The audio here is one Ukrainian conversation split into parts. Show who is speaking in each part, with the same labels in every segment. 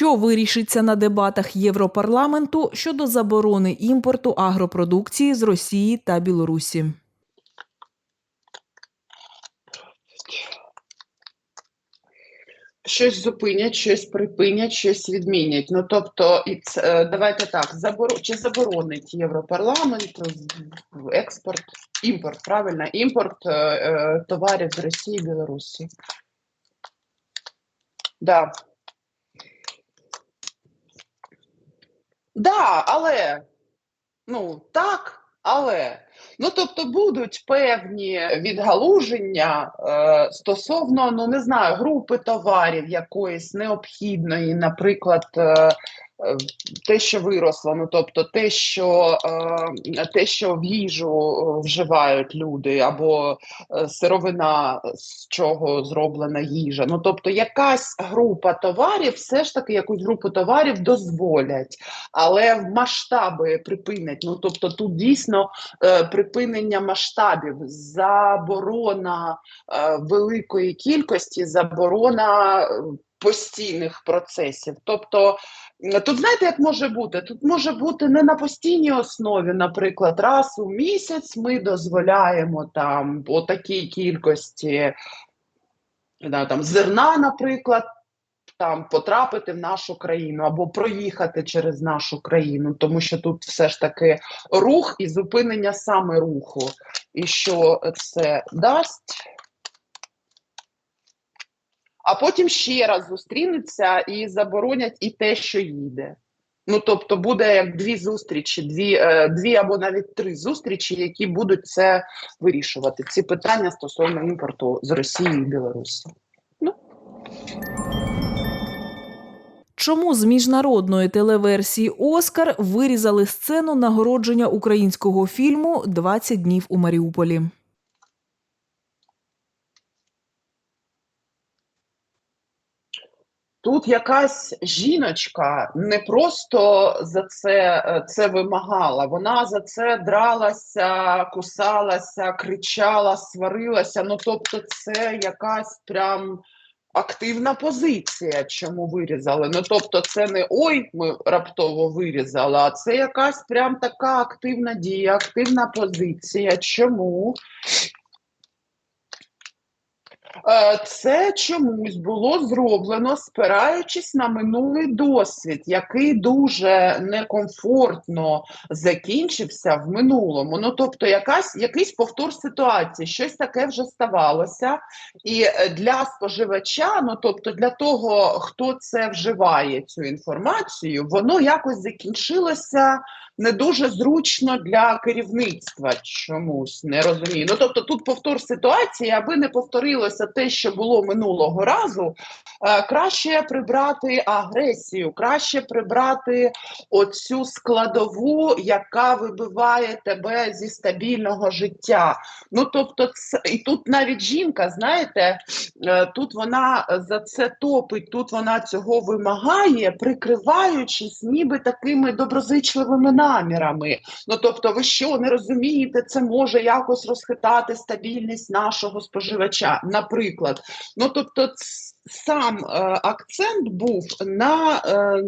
Speaker 1: Що вирішиться на дебатах Європарламенту щодо заборони імпорту агропродукції з Росії та Білорусі?
Speaker 2: Щось зупинять, щось припинять, щось відмінять. Ну тобто, і це, давайте так, заборо... чи заборонить Європарламент експорт, імпорт, правильно, імпорт е, е, товарів з Росії і Білорусі. Да. Да, але ну так, але. Ну тобто будуть певні відгалуження е, стосовно, ну не знаю, групи товарів якоїсь необхідної, наприклад, е, те, що виросло, ну тобто те, що е, те, що в їжу е, вживають люди, або е, сировина, з чого зроблена їжа. Ну тобто, якась група товарів, все ж таки якусь групу товарів дозволять але в масштаби припинять. Ну тобто, тут дійсно припинення масштабів, заборона великої кількості, заборона постійних процесів. Тобто, тут знаєте, як може бути? Тут може бути не на постійній основі, наприклад, раз у місяць ми дозволяємо там по такій кількості. да, Там зерна, наприклад, там потрапити в нашу країну або проїхати через нашу країну, тому що тут все ж таки рух і зупинення саме руху. І що це дасть? А потім ще раз зустрінуться і заборонять і те, що їде. Ну, тобто, буде як дві зустрічі, дві, е, дві або навіть три зустрічі, які будуть це вирішувати. Ці питання стосовно імпорту з Росії і Білорусі.
Speaker 1: Чому з міжнародної телеверсії Оскар вирізали сцену нагородження українського фільму «20 днів у Маріуполі?
Speaker 2: Тут якась жіночка не просто за це, е, це вимагала, вона за це дралася, кусалася, кричала, сварилася. Ну тобто, це якась прям активна позиція, чому вирізали. Ну тобто, це не ой, ми раптово вирізали, а це якась прям така активна дія, активна позиція. Чому? Е, Це чомусь було зроблено, спираючись на минулий досвід, який дуже некомфортно закінчився в минулому. Ну, тобто, якась, якийсь повтор ситуації, щось таке вже ставалося. І для споживача, ну тобто для того, хто це вживає, цю інформацію, воно якось закінчилося не дуже зручно для керівництва чомусь не розумію. Ну тобто, тут повтор ситуації, аби не повторилося що було минулого разу, е, краще прибрати агресію, краще прибрати оцю складову, яка вибиває тебе зі стабільного життя. Ну тобто, це і тут навіть жінка, знаєте, е, тут вона за це топить, тут вона цього вимагає, прикриваючись, ніби такими доброзичливими намірами. Ну тобто, ви що не розумієте, це може якось розхитати стабільність нашого споживача. Наприклад, ну тобто, сам е, акцент був на. Е,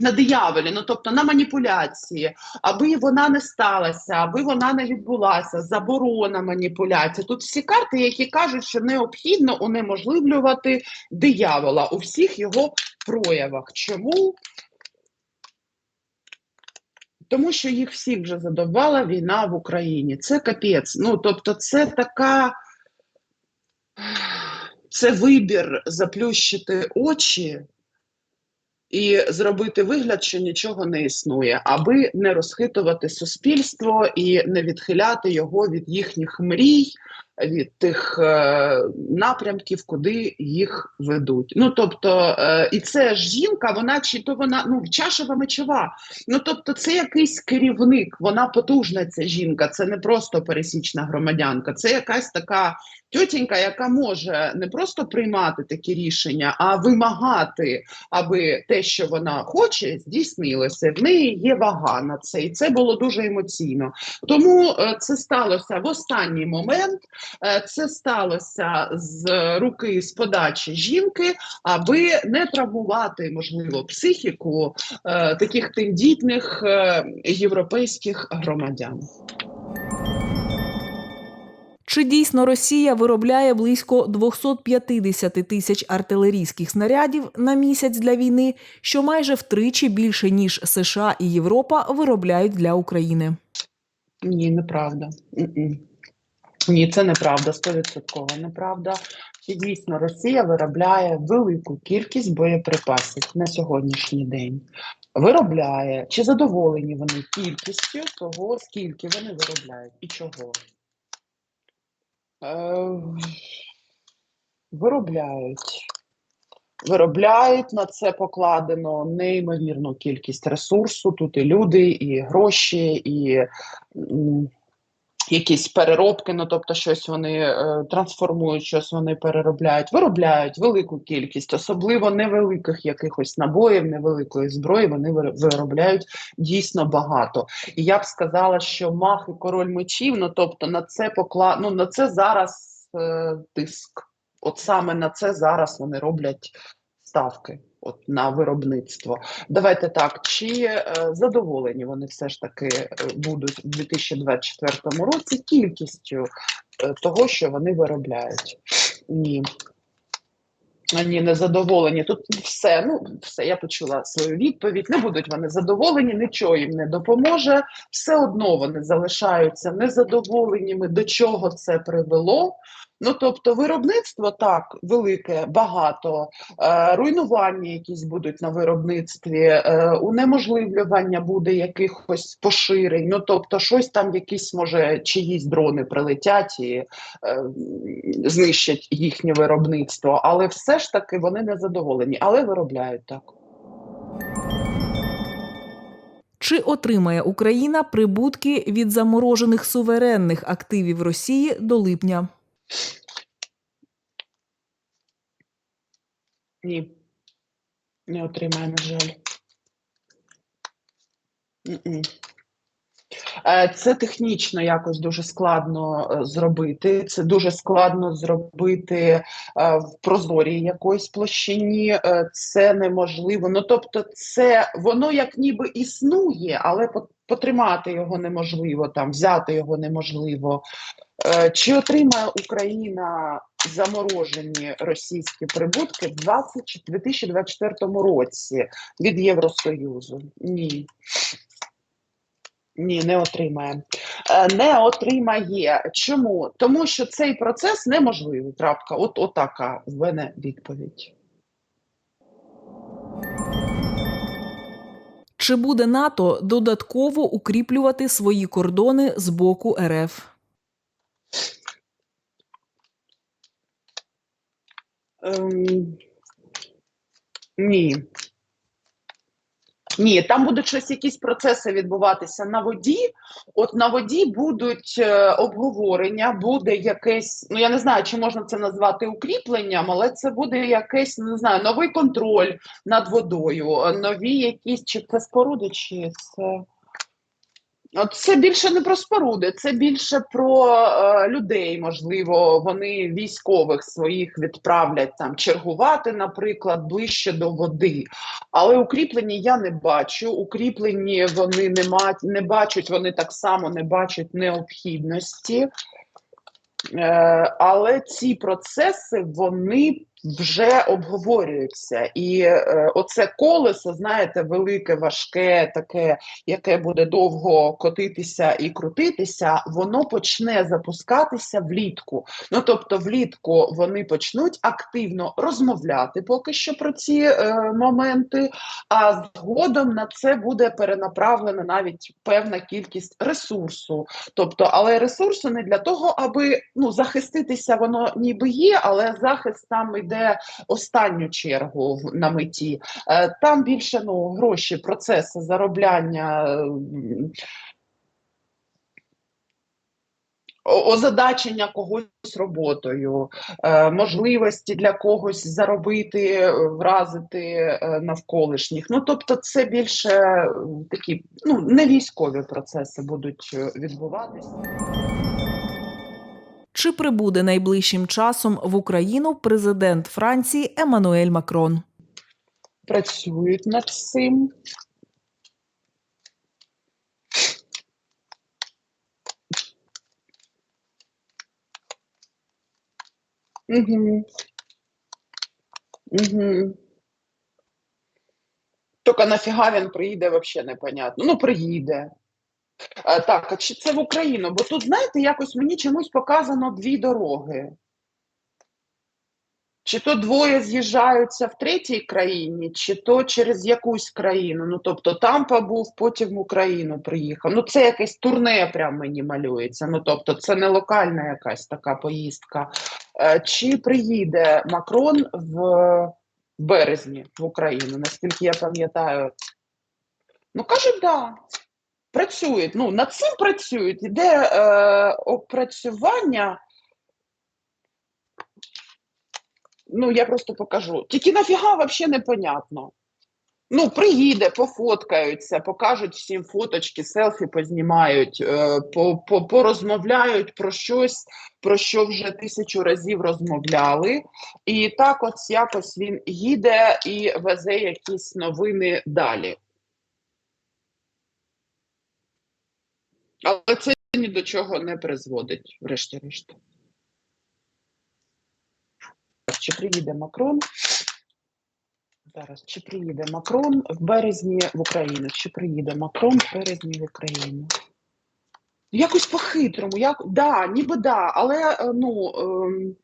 Speaker 2: на дияволі, ну тобто на маніпуляції, аби вона не сталася, аби вона не відбулася, заборона маніпуляції. Тут всі карти, які кажуть, що необхідно унеможливлювати диявола у всіх його проявах. Чому? Тому що їх всіх вже задовбала війна в Україні. Це капець. Ну, тобто, це така. Це вибір заплющити очі і зробити вигляд, що нічого не існує, аби не розхитувати суспільство і не відхиляти його від їхніх мрій, від тих е, напрямків, куди їх ведуть. Ну тобто, е, і це жінка, вона чи то вона ну чашева мечова. Ну тобто, це якийсь керівник, вона потужна. Ця жінка, це не просто пересічна громадянка, це якась така тьотінька, яка може не просто приймати такі рішення, а вимагати, аби те, що вона хоче, здійснилося. В неї є вага на це, і це було дуже емоційно. Тому е, це сталося в останній момент. Е, це сталося з руки з подачі жінки, аби не травмувати можливо психіку е, таких тендітних е, європейських громадян.
Speaker 1: Чи дійсно Росія виробляє близько 250 тисяч артилерійських снарядів на місяць для війни, що майже втричі більше ніж США і Європа виробляють для України?
Speaker 2: Ні, неправда. Ні, це неправда, стовідсотково неправда. І дійсно Росія виробляє велику кількість боєприпасів на сьогоднішній день. Виробляє чи задоволені вони кількістю того, скільки вони виробляють і чого? Е, виробляють. Виробляють на це покладено неймовірну кількість ресурсу. Тут і люди, і гроші, і якісь переробки. Ну тобто, щось вони е, трансформують, щось вони переробляють. Виробляють велику кількість, особливо невеликих якихось набоїв, невеликої зброї. Вони виробляють дійсно багато. І я б сказала, що мах і король мечів, ну тобто на це покла... ну, на це зараз е, тиск. От саме на це зараз вони роблять ставки от, на виробництво. Давайте так, чи е, задоволені вони все ж таки е, будуть у 2024 році кількістю е, того, що вони виробляють? Ні. Ні, не задоволені. Тут все, ну все, я почула свою відповідь. Не будуть вони задоволені, нічого їм не допоможе. Все одно вони залишаються незадоволеніми, до чого це привело. Ну тобто, виробництво так велике, багато, е, руйнування якісь будуть на виробництві, е, унеможливлювання буде якихось поширень. Ну тобто, щось там, якісь може чиїсь дрони прилетять і е, знищать їхнє виробництво, але все ж таки вони не задоволені, але виробляють так.
Speaker 1: Чи отримає Україна прибутки від заморожених суверенних активів Росії до липня?
Speaker 2: Ні, не отримає, на жаль. М-м. Е, Це технічно якось дуже складно е, зробити. Це дуже складно зробити е, в прозорій якоїсь площині. Е, Це неможливо. Ну тобто, це воно як ніби існує, але по- потримати його неможливо, там взяти його неможливо. Е, Чи отримає Україна заморожені російські прибутки в 20 2024 році від Євросоюзу? Ні. Ні, не отримає. Е, Не отримає. Чому? Тому що цей процес неможливий. Крапка. От отака в мене відповідь.
Speaker 1: Чи буде НАТО додатково укріплювати свої кордони з боку РФ?
Speaker 2: Ем, ні. Ні, там будуть щось, якісь процеси відбуватися на воді. От на воді будуть е, обговорення, буде якесь, ну я не знаю, чи можна це назвати укріпленням, але це буде якесь не знаю, новий контроль над водою, нові якісь, чи це споруди, чи це. Це більше не про споруди, це більше про е, людей. Можливо, вони військових своїх відправлять там чергувати, наприклад, ближче до води. Але укріплені я не бачу. Укріплені вони не ма- не бачать, вони так само не бачать необхідності. Е, але ці процеси вони вже обговорюються. І е, оце колесо, знаєте, велике, важке, таке, яке буде довго котитися і крутитися, воно почне запускатися влітку. Ну тобто, влітку вони почнуть активно розмовляти поки що про ці е, моменти, а згодом на це буде перенаправлена навіть певна кількість ресурсу. Тобто, але ресурсу не для того, аби ну захиститися, воно ніби є, але захист там йде останню чергу на меті. Е, Там більше ну гроші, процеси заробляння. Озадачення когось роботою, е, можливості для когось заробити, е, вразити навколишніх. Ну тобто, це більше такі ну не військові процеси будуть відбуватися.
Speaker 1: Чи прибуде найближчим часом в Україну президент Франції Еммануель Макрон?
Speaker 2: Працюють над цим. Угу. Угу. Тільки нафіга він приїде, взагалі непонятно. Ну, приїде. А, так, а чи це в Україну? Бо тут, знаєте, якось мені чомусь показано дві дороги. Чи то двоє з'їжджаються в третій країні, чи то через якусь країну. Ну, тобто там побув, потім в Україну приїхав. Ну, це якесь турне прям мені малюється. Ну, тобто, це не локальна якась така поїздка. Е, Чи приїде Макрон в березні в Україну? Наскільки я пам'ятаю, ну кажуть, да. Працюють. Ну, над цим працюють. Іде е, опрацювання. Ну, я просто покажу. Тільки нафіга взагалі непонятно. Ну, приїде, пофоткаються, покажуть всім фоточки, селфі познімають, е, по, по, порозмовляють про щось, про що вже тисячу разів розмовляли. І так ось якось він їде і везе якісь новини далі. Але це ні до чого не призводить, врешті-решт. Чи приїде Макрон? Зараз, чи приїде Макрон в березні в Україну? Чи приїде Макрон в березні в Україну? Якось по-хитрому, як да, ніби да, але е, ну ем,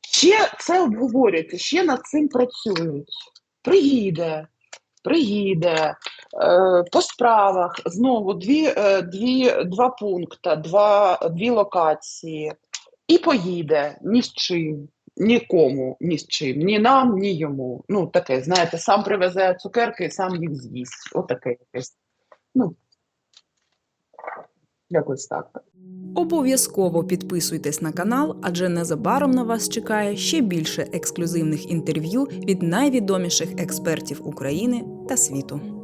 Speaker 2: ще це обговорюється, ще над цим працюють. Приїде, приїде по справах знову дві, е, дві, два пункти, два, дві локації, і поїде ні з чим. Нікому, ні з чим, ні нам, ні йому. Ну, таке, знаєте, сам привезе цукерки і сам їх з'їсть. Отаке якесь. Ну, якось так.
Speaker 3: Обов'язково підписуйтесь на канал, адже незабаром на вас чекає ще більше ексклюзивних інтерв'ю від найвідоміших експертів України та світу.